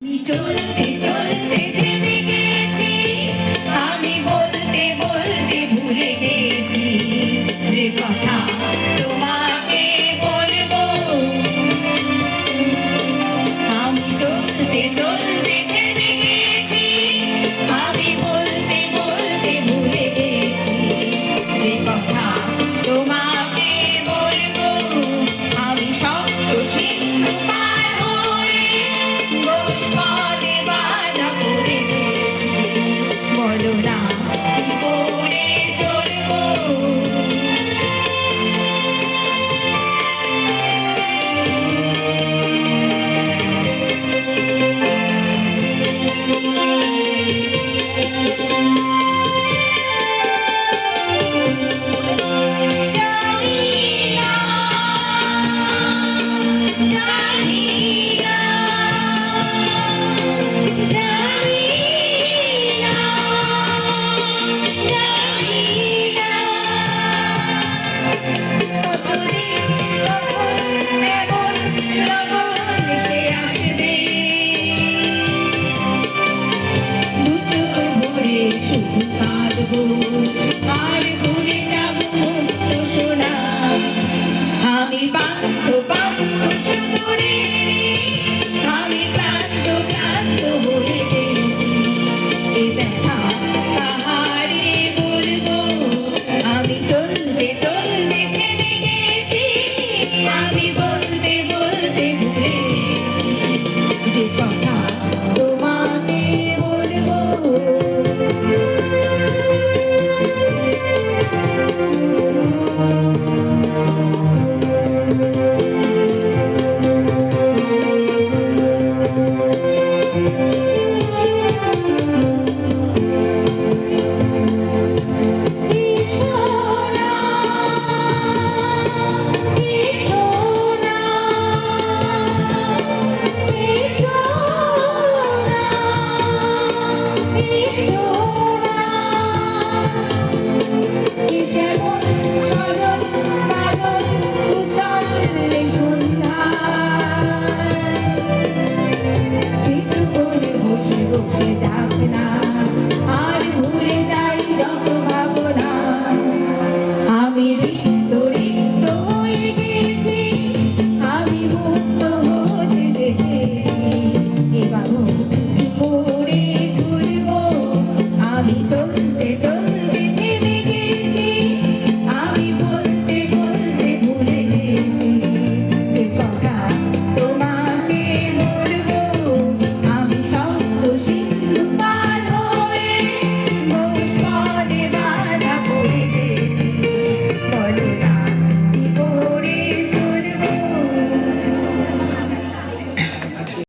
你就要。Música আমি বলতে বলতে ভুলে যে He said,